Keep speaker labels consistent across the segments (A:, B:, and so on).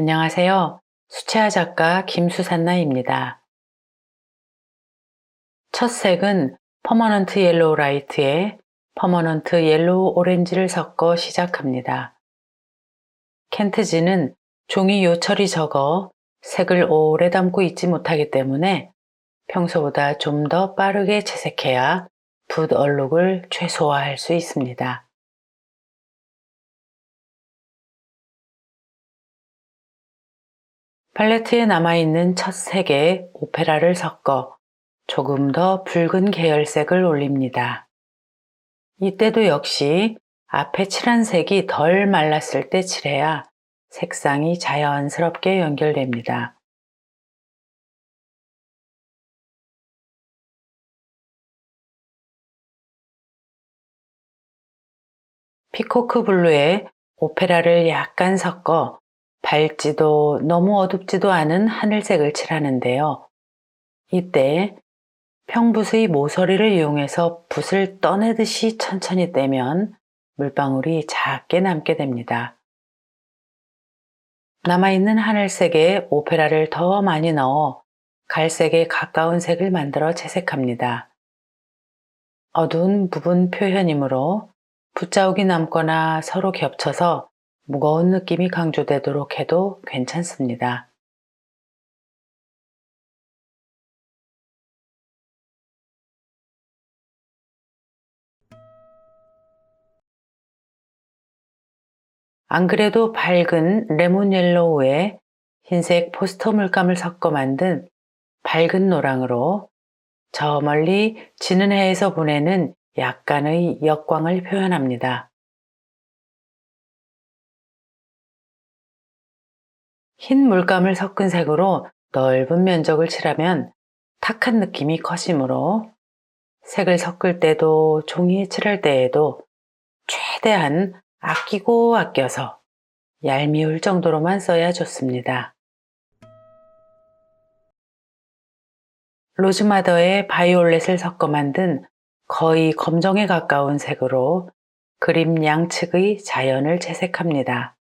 A: 안녕하세요. 수채화 작가 김수산나입니다. 첫 색은 퍼머넌트 옐로우 라이트에 퍼머넌트 옐로우 오렌지를 섞어 시작합니다. 켄트지는 종이 요철이 적어 색을 오래 담고 있지 못하기 때문에 평소보다 좀 더 빠르게 채색해야 붓 얼룩을 최소화할 수 있습니다. 팔레트에 남아있는 첫 색에 오페라를 섞어 조금 더 붉은 계열색을 올립니다. 이때도 역시 앞에 칠한 색이 덜 말랐을 때 칠해야 색상이 자연스럽게 연결됩니다. 피코크 블루에 오페라를 약간 섞어 밝지도 너무 어둡지도 않은 하늘색을 칠하는데요. 이때 평붓의 모서리를 이용해서 붓을 떠내듯이 천천히 떼면 물방울이 작게 남게 됩니다. 남아있는 하늘색에 오페라를 더 많이 넣어 갈색에 가까운 색을 만들어 채색합니다. 어두운 부분 표현이므로 붓자욱이 남거나 서로 겹쳐서 무거운 느낌이 강조되도록 해도 괜찮습니다. 안 그래도 밝은 레몬 옐로우에 흰색 포스터 물감을 섞어 만든 밝은 노랑으로 저 멀리 지는 해에서 보내는 약간의 역광을 표현합니다. 흰 물감을 섞은 색으로 넓은 면적을 칠하면 탁한 느낌이 커지므로 색을 섞을 때도 종이에 칠할 때에도 최대한 아끼고 아껴서 얄미울 정도로만 써야 좋습니다. 로즈마더에 바이올렛을 섞어 만든 거의 검정에 가까운 색으로 그림 양측의 자연을 채색합니다.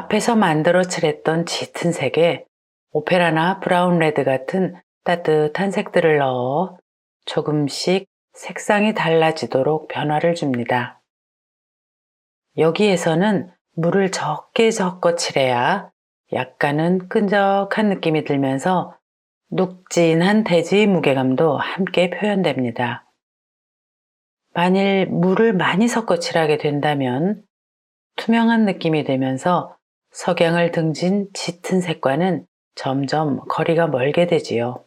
A: 앞에서 만들어 칠했던 짙은 색에 오페라나 브라운 레드 같은 따뜻한 색들을 넣어 조금씩 색상이 달라지도록 변화를 줍니다. 여기에서는 물을 적게 섞어 칠해야 약간은 끈적한 느낌이 들면서 눅진한 대지의 무게감도 함께 표현됩니다. 만일 물을 많이 섞어 칠하게 된다면 투명한 느낌이 되면서 석양을 등진 짙은 색과는 점점 거리가 멀게 되지요.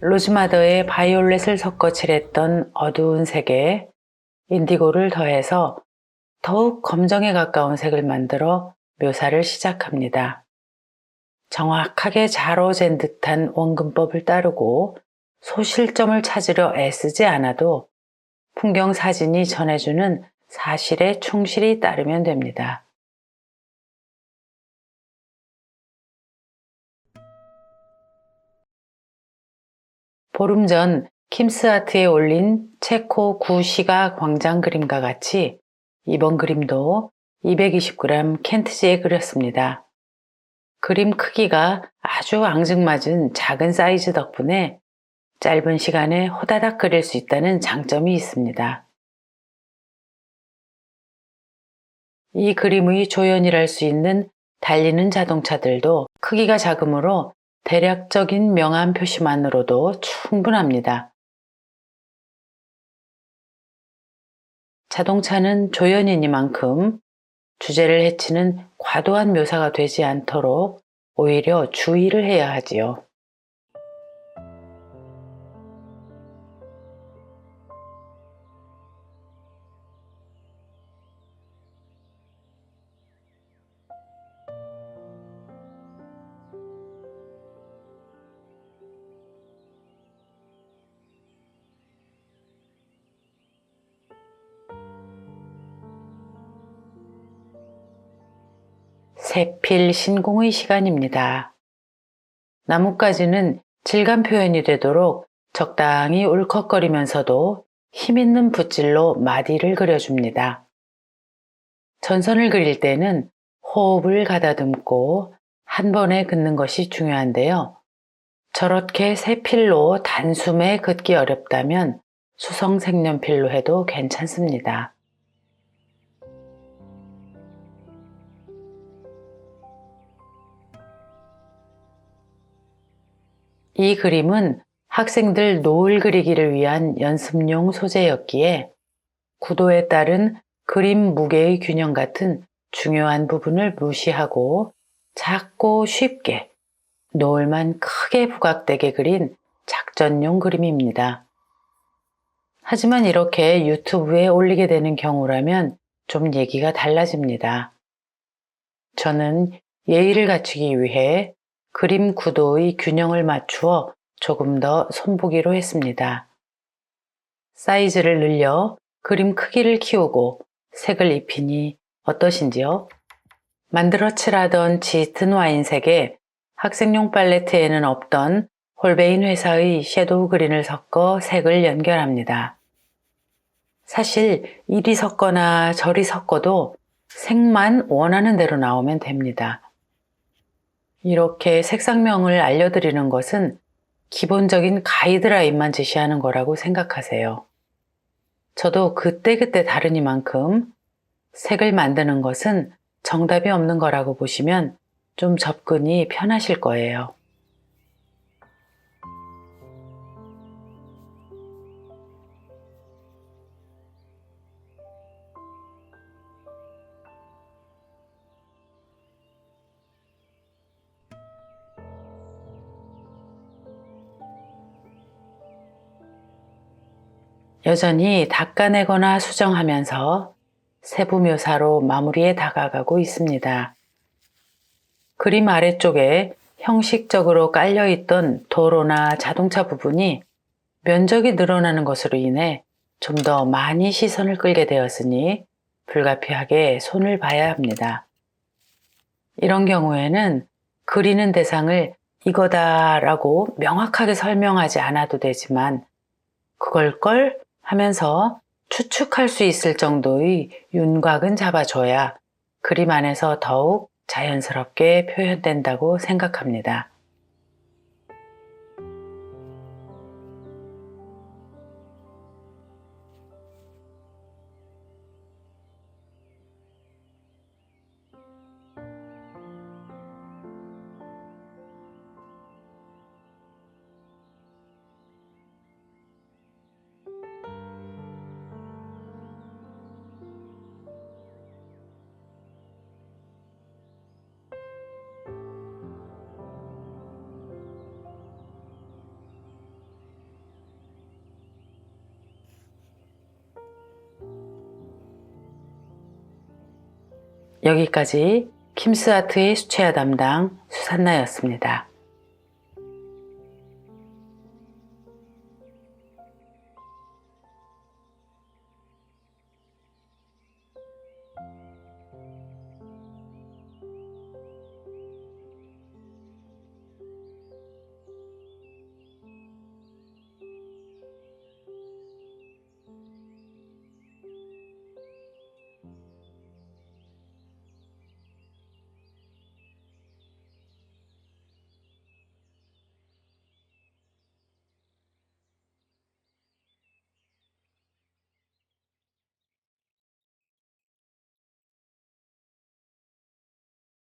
A: 로즈마더에 바이올렛을 섞어 칠했던 어두운 색에 인디고를 더해서 더욱 검정에 가까운 색을 만들어 묘사를 시작합니다. 정확하게 자로 잰 듯한 원근법을 따르고 소실점을 찾으려 애쓰지 않아도 풍경 사진이 전해주는 사실에 충실히 따르면 됩니다. 보름 전 킴스아트에 올린 체코 구시가 광장 그림과 같이 이번 그림도 220g 켄트지에 그렸습니다. 그림 크기가 아주 앙증맞은 작은 사이즈 덕분에 짧은 시간에 호다닥 그릴 수 있다는 장점이 있습니다. 이 그림의 조연이랄 수 있는 달리는 자동차들도 크기가 작으므로 대략적인 명암 표시만으로도 충분합니다. 자동차는 조연이니만큼 주제를 해치는 과도한 묘사가 되지 않도록 오히려 주의를 해야 하지요. 세필 신공의 시간입니다. 나뭇가지는 질감 표현이 되도록 적당히 울컥거리면서도 힘있는 붓질로 마디를 그려줍니다. 전선을 그릴 때는 호흡을 가다듬고 한 번에 긋는 것이 중요한데요. 저렇게 세 필로 단숨에 긋기 어렵다면 수성 색연필로 해도 괜찮습니다. 이 그림은 학생들 노을 그리기를 위한 연습용 소재였기에 구도에 따른 그림 무게의 균형 같은 중요한 부분을 무시하고 작고 쉽게 노을만 크게 부각되게 그린 작전용 그림입니다. 하지만 이렇게 유튜브에 올리게 되는 경우라면 좀 얘기가 달라집니다. 저는 예의를 갖추기 위해 그림 구도의 균형을 맞추어 조금 더 손보기로 했습니다. 사이즈를 늘려 그림 크기를 키우고 색을 입히니 어떠신지요? 만들어 칠하던 짙은 와인색에 학생용 팔레트에는 없던 홀베인 회사의 섀도우 그린을 섞어 색을 연결합니다. 사실 이리 섞거나 저리 섞어도 색만 원하는 대로 나오면 됩니다. 이렇게 색상명을 알려드리는 것은 기본적인 가이드라인만 제시하는 거라고 생각하세요. 저도 그때그때 다르니만큼 색을 만드는 것은 정답이 없는 거라고 보시면 좀 접근이 편하실 거예요. 여전히 닦아내거나 수정하면서 세부 묘사로 마무리에 다가가고 있습니다. 그림 아래쪽에 형식적으로 깔려있던 도로나 자동차 부분이 면적이 늘어나는 것으로 인해 좀 더 많이 시선을 끌게 되었으니 불가피하게 손을 봐야 합니다. 이런 경우에는 그리는 대상을 이거다라고 명확하게 설명하지 않아도 되지만 그걸 걸 하면서 추측할 수 있을 정도의 윤곽은 잡아줘야 그림 안에서 더욱 자연스럽게 표현된다고 생각합니다. 여기까지 킴스아트의 수채화 담당 수산나였습니다.